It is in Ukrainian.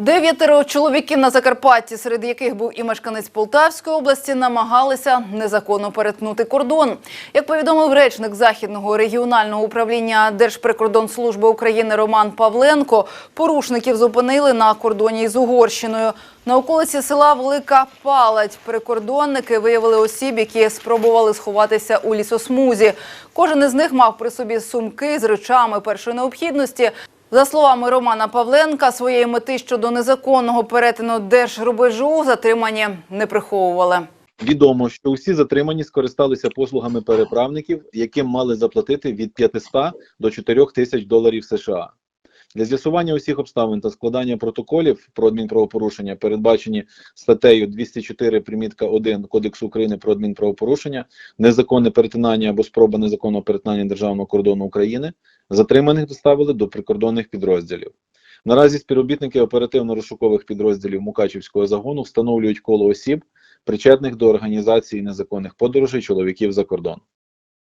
Дев'ятеро чоловіків на Закарпатті, серед яких був і мешканець Полтавської області, намагалися незаконно перетнути кордон. Як повідомив речник Західного регіонального управління Держприкордонслужби України Роман Павленко, порушників зупинили на кордоні із Угорщиною. На околиці села Велика Палать прикордонники виявили осіб, які спробували сховатися у лісосмузі. Кожен із них мав при собі сумки з речами першої необхідності. За словами Романа Павленка, своєї мети щодо незаконного перетину держрубежу затримані не приховували. Відомо, що усі затримані скористалися послугами переправників, яким мали заплатити від 500 до 4 тисяч доларів США. Для з'ясування усіх обставин та складання протоколів про адмінправопорушення, передбачені статтею 204 примітка 1 Кодексу України про адмінправопорушення, незаконне перетинання або спроба незаконного перетинання державного кордону України, затриманих доставили до прикордонних підрозділів. Наразі співробітники оперативно-розшукових підрозділів Мукачівського загону встановлюють коло осіб, причетних до організації незаконних подорожей чоловіків за кордон.